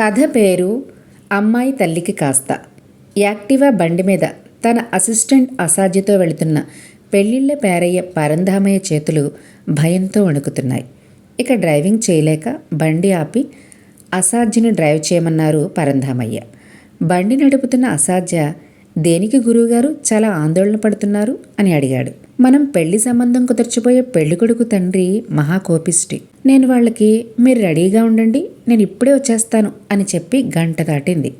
కథ పేరు అమ్మాయి తల్లికి కాస్త. యాక్టివా బండి మీద తన అసిస్టెంట్ అసాధ్యతో వెళుతున్న పెళ్ళిళ్ళ పేరయ్య పరంధామయ్య చేతులు భయంతో వణుకుతున్నాయి. ఇక డ్రైవింగ్ చేయలేక బండి ఆపి అసాధ్యని డ్రైవ్ చేయమన్నారు పరంధామయ్య. బండి నడుపుతున్న అసాధ్య దేనికి గురువుగారు చాలా ఆందోళన పడుతున్నారు అని అడిగాడు. మనం పెళ్ళి సంబంధం కుదర్చిపోయే పెళ్ళికొడుకు తండ్రి మహాకోపిష్టి. నేను వాళ్ళకి మీరు రెడీగా ఉండండి నేను ఇప్పుడే వచ్చేస్తాను అని చెప్పి గంట దాటింది.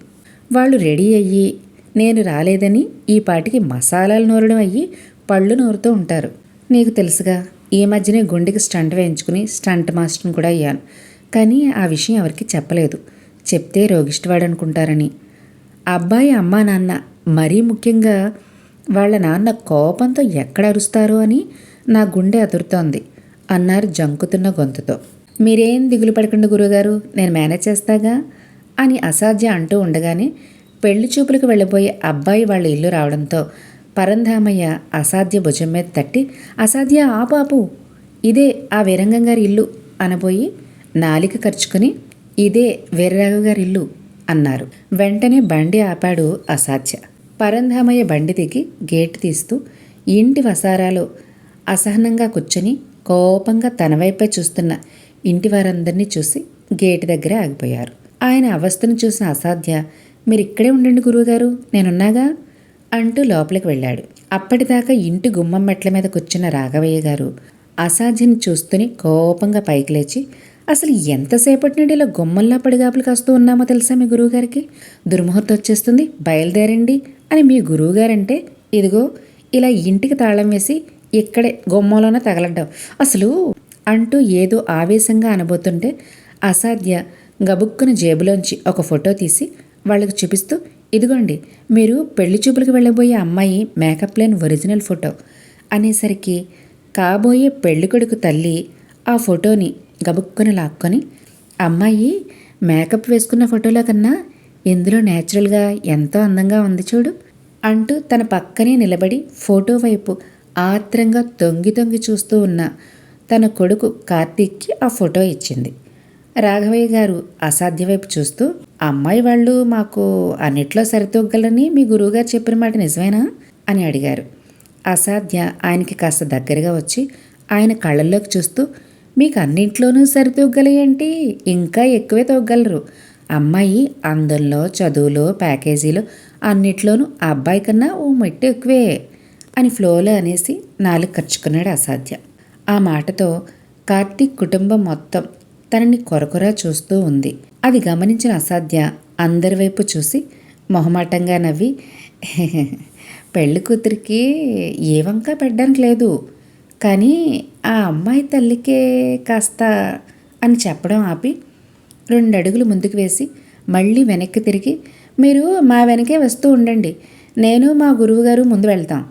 వాళ్ళు రెడీ అయ్యి నేను రాలేదని ఈ పాటికి మసాలాలు నూరడం అయ్యి పళ్ళు నూరుతూ ఉంటారు. నీకు తెలుసుగా ఈ మధ్యనే గుండెకి స్టంట్ వేయించుకుని స్టంట్ మాస్టర్ని కూడా అయ్యాను. కానీ ఆ విషయం ఎవరికి చెప్పలేదు. చెప్తే రోగిష్టివాడు అనుకుంటారని అబ్బాయి అమ్మా నాన్న మరీ ముఖ్యంగా వాళ్ళ నాన్న కోపంతో ఎక్కడ అరుస్తారు అని నా గుండె అదురుతోంది అన్నారు జంకుతున్న గొంతుతో. మీరేం దిగులు పడకండి గురుగారు నేను మేనేజ్ చేస్తాగా? అని అసాధ్య అంటూ ఉండగానే పెళ్ళి చూపులకు వెళ్ళబోయే అబ్బాయి వాళ్ళ ఇల్లు రావడంతో పరంధామయ్య అసాధ్య భుజం మీద తట్టి అసాధ్య ఆపు ఆపు. ఇదే ఆ వీరంగం గారి ఇల్లు అనబోయి నాలిక ఖర్చుకుని ఇదే వీర్రాఘవ గారి ఇల్లు. అన్నారు. వెంటనే బండి ఆపాడు అసాధ్య. పరంధామయ్య బండి దిగి గేటు తీస్తూ ఇంటి వసారాలో అసహనంగా కూర్చొని కోపంగా తన వైపే చూస్తున్న ఇంటి వారందరినీ చూసి గేటు దగ్గర ఆగిపోయారు. ఆయన అవస్థను చూసిన అసాధ్య మీరు ఇక్కడే ఉండండి గురువుగారు నేనున్నాగా? అంటూ లోపలికి వెళ్ళాడు. అప్పటిదాకా ఇంటి గుమ్మం మెట్ల మీద కూర్చున్న రాఘవయ్య గారు అసాధ్యని చూస్తూనే కోపంగా పైకి లేచి అసలు ఎంతసేపటి నుండి ఇలా గుమ్మల్లా పడిగాపులు కాస్తూ ఉన్నామో తెలుసా మీ గురువుగారికి? దుర్ముహూర్తం వచ్చేస్తుంది బయలుదేరండి అని మీ గురువుగారంటే ఇదిగో ఇలా ఇంటికి తాళం వేసి ఇక్కడే గుమ్మంలోనే తగలడ్డావు అసలు అంటూ ఏదో ఆవేశంగా అనబోతుంటే అసాధ్య గబుక్కున జేబులోంచి ఒక ఫోటో తీసి వాళ్ళకి చూపిస్తూ ఇదిగోండి మీరు పెళ్ళి చూపులకు వెళ్ళబోయే అమ్మాయి మేకప్ లేని ఒరిజినల్ ఫోటో అనేసరికి కాబోయే పెళ్ళికొడుకు తల్లి ఆ ఫోటోని గబుక్కుని లాక్కొని అమ్మాయి మేకప్ వేసుకున్న ఫోటోలో కన్నా ఇందులో నేచురల్గా ఎంతో అందంగా ఉంది చూడు అంటూ తన పక్కనే నిలబడి ఫోటో వైపు ఆత్రంగా తొంగి తొంగి చూస్తూ ఉన్న తన కొడుకు కార్తీక్కి ఆ ఫోటో ఇచ్చింది. రాఘవయ్య గారు అసాధ్య వైపు చూస్తూ అమ్మాయి వాళ్ళు మాకు అన్నిట్లో సరితూగలని మీ గురువుగారు చెప్పిన మాట నిజమేనా? అని అడిగారు. అసాధ్య ఆయనకి కాస్త దగ్గరగా వచ్చి ఆయన కళ్ళల్లోకి చూస్తూ మీకు అన్నింట్లోనూ సరితూగలేంటి ఇంకా ఎక్కువే తొగ్గలరు. అమ్మాయి అందంలో చదువులో ప్యాకేజీలో అన్నిట్లోనూ అబ్బాయి కన్నా ఓ మెట్టు ఎక్కువే అని ఫ్లోలో అనేసి నాలుగు ఖర్చుకున్నాడు అసాధ్య. ఆ మాటతో కార్తీక్ కుటుంబం మొత్తం తనని కొరకొరా చూస్తూ ఉంది. అది గమనించిన అసాధ్య అందరి వైపు చూసి మొహమాటంగా నవ్వి పెళ్ళి కూతురికి ఏ వంక పెట్టడానికి లేదు. కానీ ఆ అమ్మాయి తల్లికే కాస్త అని చెప్పడం ఆపి రెండు అడుగులు ముందుకు వేసి మళ్ళీ వెనక్కి తిరిగి మీరు మా వెనకే వస్తూ ఉండండి. నేను మా గురువుగారు ముందు వెళ్తాం.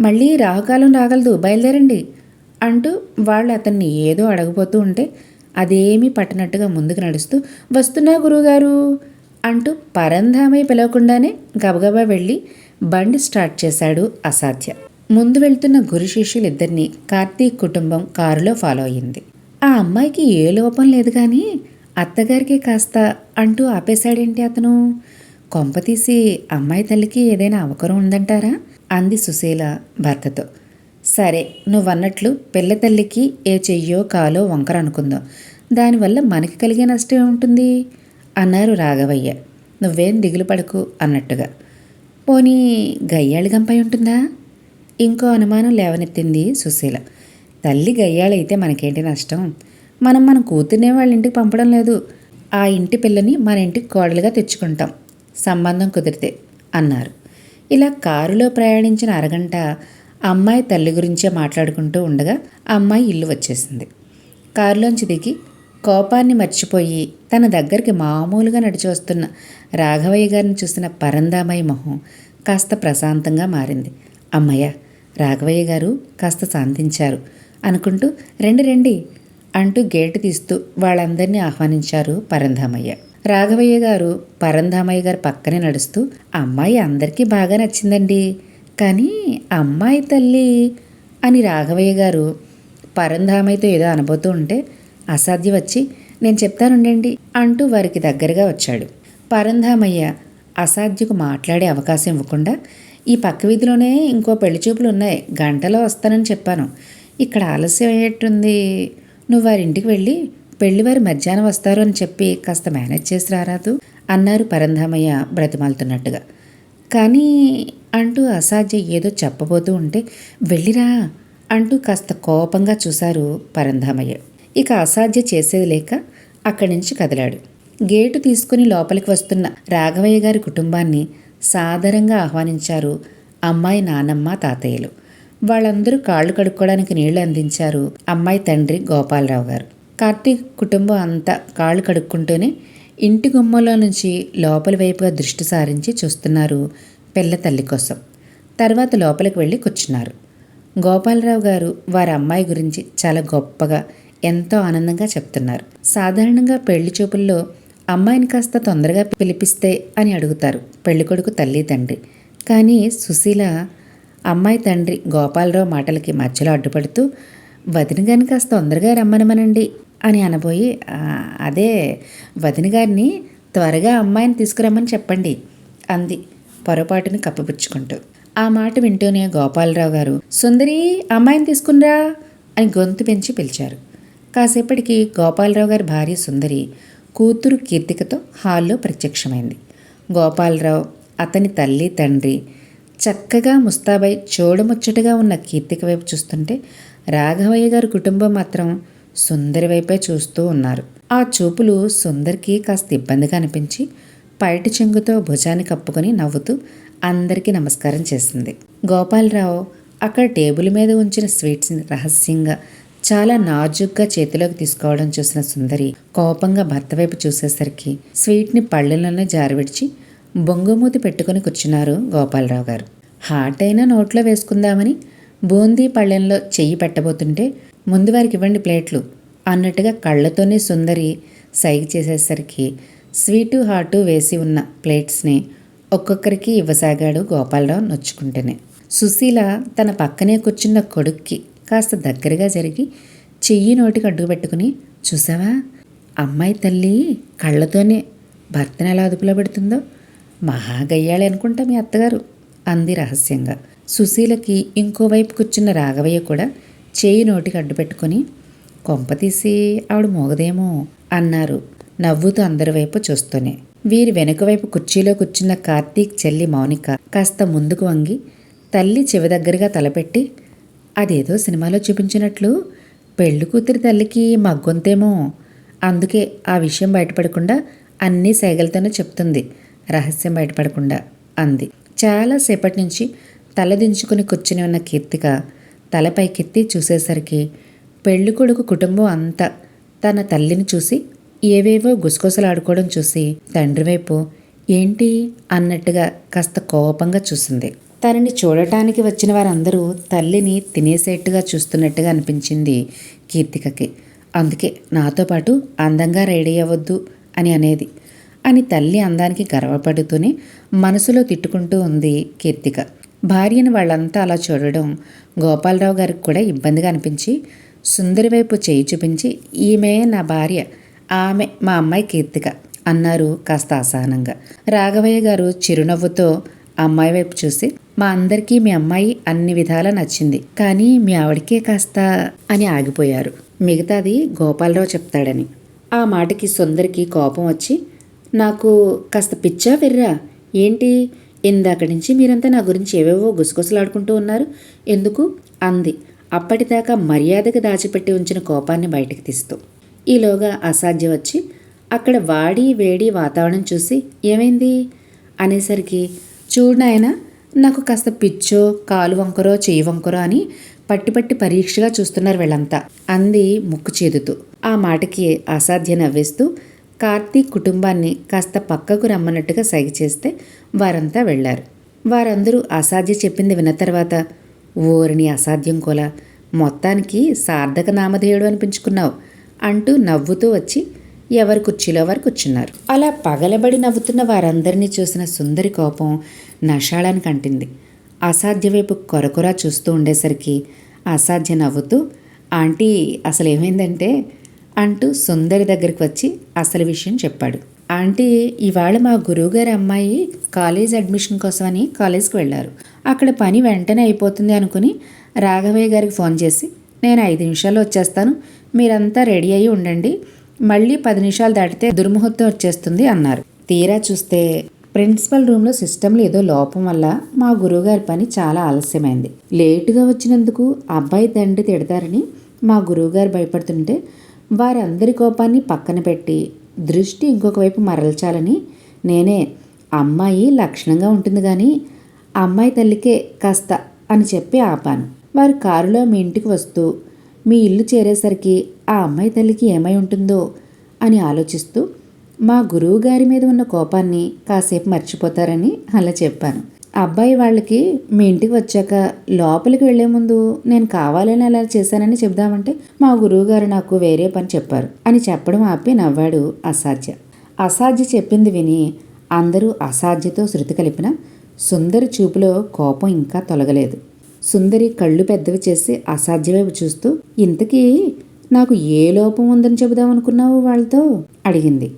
మళ్ళీ రాహుకాలం రాగలదు. బయలుదేరండి. అంటూ వాళ్ళు అతన్ని ఏదో అడగబోతూ ఉంటే అదేమీ పట్టనట్టుగా ముందుకు నడుస్తూ వస్తున్నా గురువుగారు అంటూ పరంధామై పిలవకుండానే గబగబా వెళ్ళి బండి స్టార్ట్ చేశాడు అసాధ్య. ముందు వెళ్తున్న గురు శిష్యులిద్దరినీ కార్తీక్ కుటుంబం కారులో ఫాలో అయ్యింది. ఆ అమ్మాయికి ఏ లోపం లేదు కానీ అత్తగారికి కాస్త అంటూ ఆపేశాడేంటి అతను? కొంపతీసి అమ్మాయి తల్లికి ఏదైనా అవకరం ఉందంటారా? అంది సుశీల భర్తతో. సరే నువ్వన్నట్లు పిల్ల తల్లికి ఏ చెయ్యో కాలో వంకర అనుకుందాం. దానివల్ల మనకి కలిగే నష్టం ఉంటుంది అన్నారు రాఘవయ్య. నువ్వేం దిగులు పడకు అన్నట్టుగా. పోనీ గయ్యాళి గంపై ఉంటుందా? ఇంకో అనుమానం లేవనెత్తింది సుశీల. తల్లి గయ్యాళైతే మనకేంటి నష్టం? మనం మన కూతుర్నే వాళ్ళ ఇంటికి పంపడం లేదు. ఆ ఇంటి పిల్లని మన ఇంటికి కోడలుగా తెచ్చుకుంటాం. సంబంధం కుదిరితే అన్నారు. ఇలా కారులో ప్రయాణించిన అరగంట అమ్మాయి తల్లి గురించే మాట్లాడుకుంటూ ఉండగా అమ్మాయి ఇల్లు వచ్చేసింది. కారులోంచి దిగి కోపాన్ని మర్చిపోయి తన దగ్గరికి మామూలుగా నడిచి వస్తున్న రాఘవయ్య గారిని చూసిన పరందామయ్య మొహం కాస్త ప్రశాంతంగా మారింది. అమ్మయ్య రాఘవయ్య గారు కాస్త శాంతించారు. అనుకుంటూ రండి రండి అంటూ గేటు తీస్తూ వాళ్ళందరినీ ఆహ్వానించారు పరంధామయ్య. రాఘవయ్య గారు పరంధామయ్య గారు పక్కనే నడుస్తూ అమ్మాయి అందరికీ బాగా నచ్చిందండి. కానీ అమ్మాయి తల్లి అని రాఘవయ్య గారు పరంధామయ్యతో ఏదో అనబోతూ ఉంటే అసాధ్య వచ్చి నేను చెప్తానుండండి అంటూ వారికి దగ్గరగా వచ్చాడు. పరంధామయ్య అసాధ్యకు మాట్లాడే అవకాశం ఇవ్వకుండా ఈ పక్క వీధిలోనే ఇంకో పెళ్ళి చూపులు ఉన్నాయి. గంటలో వస్తానని చెప్పాను. ఇక్కడ ఆలస్యం అయ్యేట్టుంది. నువ్వు వారి ఇంటికి వెళ్ళి పెళ్ళివారి మధ్యాహ్నం వస్తారు అని చెప్పి కాస్త మేనేజ్ చేసి రారాదు అన్నారు పరంధామయ్య బ్రతిమాలుతున్నట్టుగా. కానీ అంటూ అసాధ్య ఏదో చెప్పబోతూ ఉంటే వెళ్ళిరా అంటూ కాస్త కోపంగా చూశారు పరంధామయ్య. ఇక అసాధ్య చేసేది లేక అక్కడి నుంచి కదిలాడు. గేటు తీసుకుని లోపలికి వస్తున్న రాఘవయ్య గారి కుటుంబాన్ని సాదరంగా ఆహ్వానించారు అమ్మాయి నానమ్మ తాతయ్యలు. వాళ్ళందరూ కాళ్ళు కడుక్కోవడానికి నీళ్ళు అందించారు అమ్మాయి తండ్రి గోపాలరావు గారు. కార్తీక్ కుటుంబం అంతా కాళ్ళు కడుక్కుంటూనే ఇంటి గుమ్మలో నుంచి లోపలి వైపుగా దృష్టి సారించి చూస్తున్నారు పిల్ల తల్లి కోసం. తర్వాత లోపలికి వెళ్ళి కూర్చున్నారు. గోపాలరావు గారు వారి అమ్మాయి గురించి చాలా గొప్పగా ఎంతో ఆనందంగా చెప్తున్నారు. సాధారణంగా పెళ్ళి చూపుల్లో అమ్మాయిని కాస్త తొందరగా పిలిపిస్తే అని అడుగుతారు. పెళ్ళికొడుకు తల్లి తండ్రి. కానీ సుశీల అమ్మాయి తండ్రి గోపాలరావు మాటలకి మధ్యలో అడ్డుపడుతూ వదిన గారిని కాస్త తొందరగా రమ్మనమనండి అని అనబోయి అదే వదిన గారిని త్వరగా అమ్మాయిని తీసుకురమ్మని చెప్పండి అంది పొరపాటుని కప్పపుచ్చుకుంటూ. ఆ మాట వింటూనే గోపాలరావు గారు సుందరి అమ్మాయిని తీసుకునిరా అని గొంతు పెంచి పిలిచారు. కాసేపటికి గోపాలరావు గారి భార్య సుందరి కూతురు కీర్తికతో హాల్లో ప్రత్యక్షమైంది. గోపాలరావు అతని తల్లి తండ్రి చక్కగా ముస్తాబై చూడముచ్చటగా ఉన్న కీర్తిక వైపు చూస్తుంటే రాఘవయ్య గారి కుటుంబం మాత్రం సుందరి వైపే చూస్తూ ఉన్నారు. ఆ చూపులు సుందరికి కాస్త ఇబ్బందిగా అనిపించి పైటి చెంగుతో భుజాన్ని కప్పుకొని నవ్వుతూ అందరికీ నమస్కారం చేసింది. గోపాలరావు అక్కడ టేబుల్ మీద ఉంచిన స్వీట్స్ని రహస్యంగా చాలా నాజుగ్గా చేతిలోకి తీసుకోవడం చూసిన సుందరి కోపంగా భర్త వైపు చూసేసరికి స్వీట్ని పళ్ళలోనే జారవిడిచి బొంగుమూతి పెట్టుకుని కూర్చున్నారు గోపాలరావు గారు. హాట్ అయినా నోట్లో వేసుకుందామని బూందీ పళ్ళెంలో చెయ్యి పెట్టబోతుంటే ముందు వారికి ఇవ్వండి ప్లేట్లు అన్నట్టుగా కళ్ళతోనే సుందరి సైగ చేసేసరికి స్వీటు హాటు వేసి ఉన్న ప్లేట్స్ని ఒక్కొక్కరికి ఇవ్వసాగాడు గోపాలరావు నొచ్చుకుంటేనే. సుశీల తన పక్కనే కూర్చున్న కొడుక్కి కాస్త దగ్గరగా జరిగి చెయ్యి నోటికి అడ్డు పెట్టుకుని చూసావా? అమ్మాయి తల్లి కళ్ళతోనే భర్తను ఎలా అదుపులో పెడుతుందో మహాగయ్యాళి అనుకుంటా మీ అత్తగారు అంది రహస్యంగా. సుశీలకి ఇంకోవైపు కూర్చున్న రాఘవయ్య కూడా చేయి నోటికి అడ్డు పెట్టుకుని కొంప తీసి ఆవిడ మోగదేమో అన్నారు నవ్వుతూ అందరి వైపు చూస్తూనే. వీరి వెనుక వైపు కుర్చీలో కూర్చున్న కార్తీక్ చెల్లి మౌనిక కాస్త ముందుకు వంగి తల్లి చెవి దగ్గరగా తలపెట్టి అదేదో సినిమాలో చూపించినట్లు. పెళ్ళి కూతురి తల్లికి మగ్గొంతేమో. అందుకే ఆ విషయం బయటపడకుండా అన్ని సైగలతోనే చెప్తుంది. రహస్యం బయటపడకుండా అంది. చాలాసేపటి నుంచి తలదించుకుని కూర్చుని ఉన్న కీర్తిక తలపైకెత్తి చూసేసరికి పెళ్ళి కొడుకు కుటుంబం అంతా తన తల్లిని చూసి ఏవేవో గుసగుసలాడుకోవడం చూసి తండ్రి వైపు ఏంటి అన్నట్టుగా కాస్త కోపంగా చూసింది. తనని చూడటానికి వచ్చిన వారందరూ తల్లిని తినేసేట్టుగా చూస్తున్నట్టుగా అనిపించింది కీర్తికకి. అందుకే నాతో పాటు అందంగా రెడీ అవ్వద్దు అని అనేది అని తల్లి అందానికి గర్వపడుతూనే మనసులో తిట్టుకుంటూ ఉంది కీర్తిక. భార్యను వాళ్ళంతా అలా చూడడం గోపాలరావు గారికి కూడా ఇబ్బందిగా అనిపించి సుందరి వైపు చేయి చూపించి ఈమె నా భార్య ఆమె మా అమ్మాయి కీర్తిక అన్నారు కాస్త అసహనంగా. రాఘవయ్య గారు చిరునవ్వుతో అమ్మాయి వైపు చూసి మా అందరికీ మీ అమ్మాయి అన్ని విధాలా నచ్చింది. కానీ మీ ఆవిడకే కాస్త అని ఆగిపోయారు. మిగతాది గోపాలరావు చెప్తాడని. ఆ మాటకి సుందరికి కోపం వచ్చి నాకు కాస్త పిచ్చా వెర్రా? ఏంటి? ఇందాక నుంచి మీరంతా నా గురించి ఏవేవో గుసగుసలాడుకుంటూ ఉన్నారు. ఎందుకు? అంది. అప్పటిదాకా మర్యాదగా దాచిపెట్టి ఉంచిన కోపాన్ని బయటకు తీస్తూ. ఈలోగా అసాధ్యం వచ్చి అక్కడ వాడి వేడి వాతావరణం చూసి ఏమైంది? అనేసరికి చూడు నాయన నాకు కాస్త పిచ్చో కాలు వంకరో చేయి వంకరో అని పట్టి పట్టి పరీక్షగా చూస్తున్నారు వీళ్ళంతా. అంది ముక్కు చేదుతూ. ఆ మాటకి అసాధ్య నవ్వేస్తూ కార్తీక్ కుటుంబాన్ని కాస్త పక్కకు రమ్మన్నట్టుగా సైగ చేస్తే వారంతా వెళ్ళారు. వారందరూ అసాధ్య చెప్పింది విన్న తర్వాత ఓరిని అసాధ్యం కోలా మొత్తానికి సార్థక నామధేయుడు అనిపించుకున్నావు అంటూ నవ్వుతూ వచ్చి ఎవరి కుర్చీలో వారు కూర్చున్నారు అలా పగలబడి నవ్వుతున్న వారందరినీ చూసిన సుందరి కోపం నషాళానికి అంటింది. అసాధ్య వైపు కొరకొరా చూస్తూ ఉండేసరికి అసాధ్య నవ్వుతూ ఆంటీ అసలు ఏమైందంటే? అంటూ సుందరి దగ్గరికి వచ్చి అసలు విషయం చెప్పాడు. ఆంటీ ఇవాళ మా గురువుగారి అమ్మాయి కాలేజ్ అడ్మిషన్ కోసమని కాలేజ్కి వెళ్ళారు. అక్కడ పని వెంటనే అయిపోతుంది అనుకుని రాఘవయ్య గారికి ఫోన్ చేసి నేను ఐదు నిమిషాల్లో వచ్చేస్తాను. మీరంతా రెడీ అయ్యి ఉండండి. మళ్ళీ పది నిమిషాలు దాటితే దుర్ముహూర్తం వచ్చేస్తుంది అన్నారు. తీరా చూస్తే ప్రిన్సిపల్ రూమ్లో సిస్టంలో ఏదో లోపం వల్ల మా గురువుగారి పని చాలా ఆలస్యమైంది. లేటుగా వచ్చినందుకు అబ్బాయి తండ్రి తిడతారని మా గురువుగారు భయపడుతుంటే వారందరి కోపాన్ని పక్కన పెట్టి దృష్టి ఇంకొక వైపు మరల్చాలని నేనే అమ్మాయి లక్షణంగా ఉంటుంది కానీ అమ్మాయి తల్లికే కాస్త అని చెప్పి ఆపాను. వారి కారులో మీ ఇంటికి వస్తూ మీ ఇల్లు చేరేసరికి ఆ అమ్మాయి తల్లికి ఏమై ఉంటుందో అని ఆలోచిస్తూ మా గురువు గారి మీద ఉన్న కోపాన్ని కాసేపు మర్చిపోతారని అలా చెప్పాను. అబ్బాయి వాళ్ళకి మీ ఇంటికి వచ్చాక లోపలికి వెళ్ళే ముందు నేను కావాలని అలా చేశానని చెప్దామంటే మా గురువుగారు నాకు వేరే పని చెప్పారు అని చెప్పడం ఆపి నవ్వాడు అసాధ్య. అసాధ్య చెప్పింది విని అందరూ అసాధ్యతో శృతి కలిపిన సుందరి చూపులో కోపం ఇంకా తొలగలేదు. సుందరి కళ్ళు పెద్దవి చేసి అసాధ్యవైపు చూస్తూ ఇంతకీ నాకు ఏ లోపం ఉందని చెబుదామనుకున్నావు వాళ్ళతో? అడిగింది.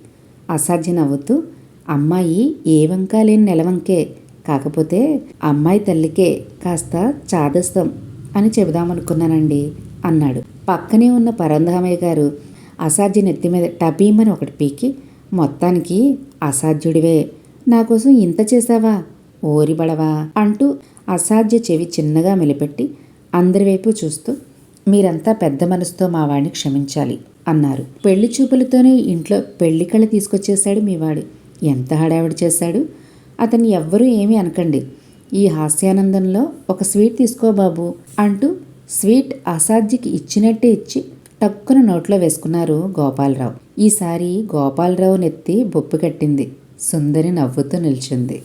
అసాధ్య నవ్వుతూ అమ్మాయి ఏ వంక లేని నెలవంకే కాకపోతే అమ్మాయి తల్లికే కాస్త చాదస్తం అని చెబుదామనుకున్నానండి అన్నాడు. పక్కనే ఉన్న పరంధామయ్య గారు అసాధ్య నెత్తి మీద టపీమని ఒకటి పీకి మొత్తానికి అసాధ్యుడివే. నా కోసం ఇంత చేశావా? ఓరిబడవా అంటూ అసాధ్య చెవి చిన్నగా మెలిపెట్టి అందరి వైపు చూస్తూ మీరంతా పెద్ద మనసుతో మా వాడిని క్షమించాలి అన్నారు. పెళ్ళి చూపులతోనే ఇంట్లో పెళ్ళి కళ తీసుకొచ్చేశాడు మీ వాడు. ఎంత హడావిడి చేశాడు? అతన్ని ఎవ్వరూ ఏమీ అనకండి. ఈ హాస్యానందంలో ఒక స్వీట్ తీసుకో బాబు అంటూ స్వీట్ అసాధ్యకి ఇచ్చినట్టే ఇచ్చి టక్కున నోట్లో వేసుకున్నారు గోపాలరావు. ఈసారి గోపాలరావు నెత్తి బొప్పు కట్టింది. సుందరి నవ్వుతూ నిల్చుంది.